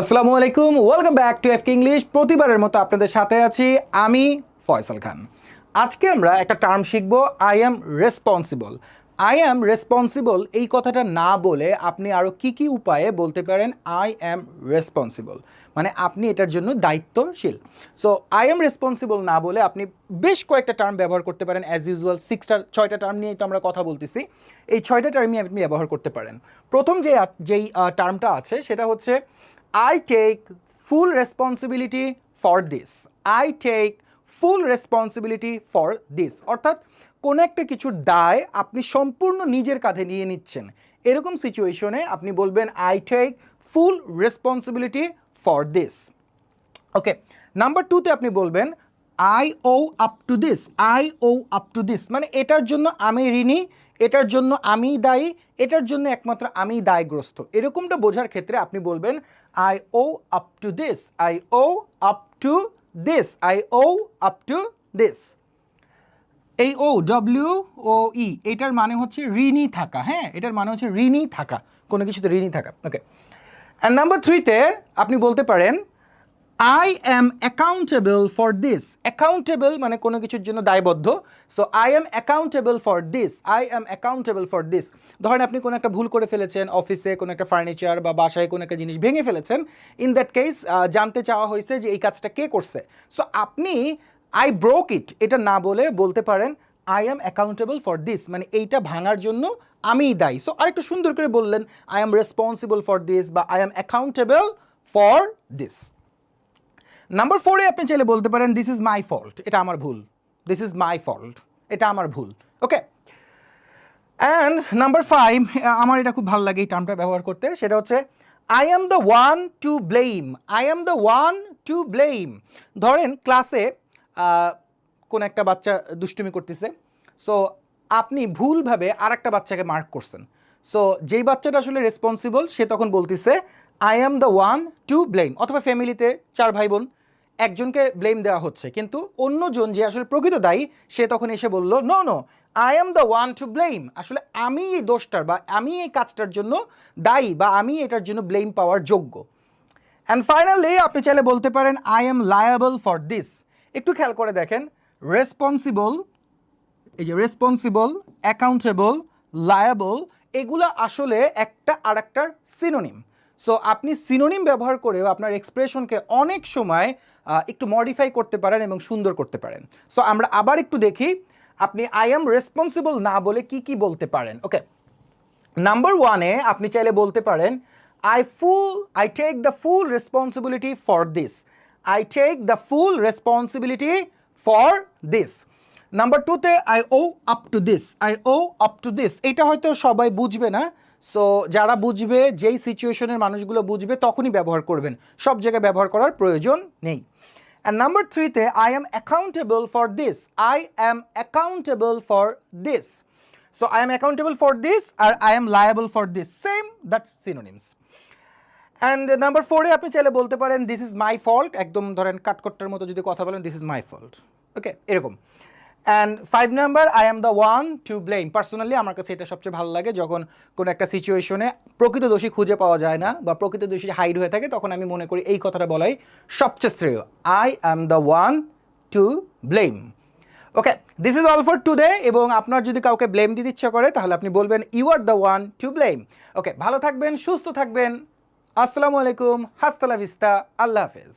আসসালামু আলাইকুম welcome back to F English প্রতিবারের মতো আপনাদের সাথে আছি আমি ফয়সাল খান। আজকে আমরা একটা টার্ম শিখব I am responsible I am responsible এই কথাটা না বলে আপনি আরও কি কি উপায়ে বলতে পারেন আই অ্যাম রেসপন্সিবল মানে আপনি এটার জন্য দায়িত্বশীল। সো আই অ্যাম রেসপন্সিবল না বলে আপনি বেশ কয়েকটা টার্ম ব্যবহার করতে পারেন অ্যাজ ইউজুয়াল সিক্সটা ছয়টা টার্ম নিয়েই তো আমরা কথা বলতেছি। এই ছয়টা টার্মই আপনি ব্যবহার করতে পারেন। প্রথম যে, যেই টার্মটা আছে সেটা হচ্ছে I take full responsibility for this. I take full responsibility for this. অর্থাৎ কোনো একটা কিছুর দায় আপনি সম্পূর্ণ নিজের কাঁধে নিয়ে নিচ্ছেন এরকম সিচুয়েশনে আপনি বলবেন I take full responsibility for this okay number টুতে আপনি বলবেন I own up to this I own up to this মানে এটার জন্য আমি ঋণী, এটার জন্য আমি দায়ী, এটার জন্য একমাত্র আমি দায়গ্রস্ত এরকমটা বোঝার ক্ষেত্রে আপনি বলবেন I own up to this I own up to this I own up to this এই ও ডব্লিউ ও ই এটার মানে হচ্ছে ঋণী থাকা হ্যাঁ? এটার মানে হচ্ছে ঋণী থাকা, কোনো কিছুতে ঋণী থাকা ওকে অ্যান্ড নাম্বার থ্রিতে আপনি বলতে পারেন I am accountable for this accountable মানে কোনো কিছুর জন্য দায়বদ্ধ। So I am accountable for this I am accountable for this ধরেন আপনি কোনো একটা ভুল করে ফেলেছেন, অফিসে কোনো একটা ফার্নিচার বা বাসায় কোনো একটা জিনিস ভেঙে ফেলেছেন। ইন দ্যাট কেস জানতে চাওয়া হয়েছে যে এই কাজটা কে করছে। সো আপনি আই ব্রোক ইট এটা না বলে বলতে পারেন I am accountable for this মানে এইটা ভাঙার জন্য আমিই দায়ী। সো আরেকটু সুন্দর করে বললেন I am responsible for this বা I am accountable for this number ফোরে আপনি চাইলে বলতে পারেন দিস ইজ মাই ফল্ট এটা আমার ভুল। দিস ইজ মাই ফল্ট এটা আমার ভুল। ওকে অ্যান্ড নাম্বার ফাইভ আমার এটা খুব ভালো লাগে এই টার্মটা ব্যবহার করতে। সেটা হচ্ছে I am the one to blame I am the one to blame ধরেন ক্লাসে কোন একটা বাচ্চা দুষ্টুমি করতেছে। সো আপনি ভুলভাবে আর একটা বাচ্চাকে মার্ক করছেন। সো যেই বাচ্চাটা আসলে রেসপন্সিবল সে তখন বলতেছে I am the one to blame অথবা ফ্যামিলিতে চার ভাই বোন একজনকে ব্লেম দেওয়া হচ্ছে। কিন্তু অন্যজন যে আসলে প্রকৃত দায়ী, সে তখন এসে বলল no no I am the one to blame আসলে আমি এই দোষটার বা আমি এই কাজটার জন্য দায়ী বা আমি এটার জন্য ব্লেম পাওয়ার যোগ্য। অ্যান্ড ফাইনালি আপনি চাইলে বলতে পারেন I am liable for this একটু খেয়াল করে দেখেন রেসপন্সিবল এই যে রেসপন্সিবল অ্যাকাউন্টেবল লায়াবল এগুলো আসলে একটা আর একটার সিনোনিম সো আপনি সিনোনিম ব্যবহার করেও আপনার এক্সপ্রেশনকে অনেক সময় একটু মডিফাই করতে পারেন এবং সুন্দর করতে পারেন। সো আমরা আবার একটু দেখি, আপনি আই এম রেসপন্সিবল না বলে কি কি বলতে পারেন? ওকে নাম্বার ওয়ানে আপনি চাইলে বলতে পারেন I full I take the full responsibility for this I take the full responsibility for this number টুতে I own up to this I own up to this এটা হয়তো সবাই বুঝবে না। সো যারা বুঝবে, যেই সিচুয়েশনের মানুষগুলো বুঝবে, তখনই ব্যবহার করবেন। সব জায়গায় ব্যবহার করার প্রয়োজন নেই। অ্যান্ড নাম্বার থ্রিতে I am accountable for this I am accountable for this so I am accountable for this R I am liable for this same that's synonyms. And number ফোরে আপনি চাইলে বলতে পারেন দিস ইজ মাই ফল্ট একদম ধরেন কাটকট্টার মতো যদি কথা বলেন this is my fault okay এরকম। And five number I am the one to blame personally আমার কাছে এটা সবচেয়ে ভালো লাগে যখন কোনো একটা সিচুয়েশনে প্রকৃত দোষী খুঁজে পাওয়া যায় না বা প্রকৃত দোষী হাইড হয়ে থাকে, তখন আমি মনে করি এই কথাটা বলাই সবচেয়ে শ্রেয়। I am the one to blame okay this is all for today এবং আপনার যদি কাউকে ব্লেম দিতে ইচ্ছা করে, তাহলে আপনি বলবেন you are the one to blame okay ভালো থাকবেন, সুস্থ থাকবেন। আসসালামু আলাইকুম, হাস্তালা ভিস্তা, আল্লাহ হাফেজ।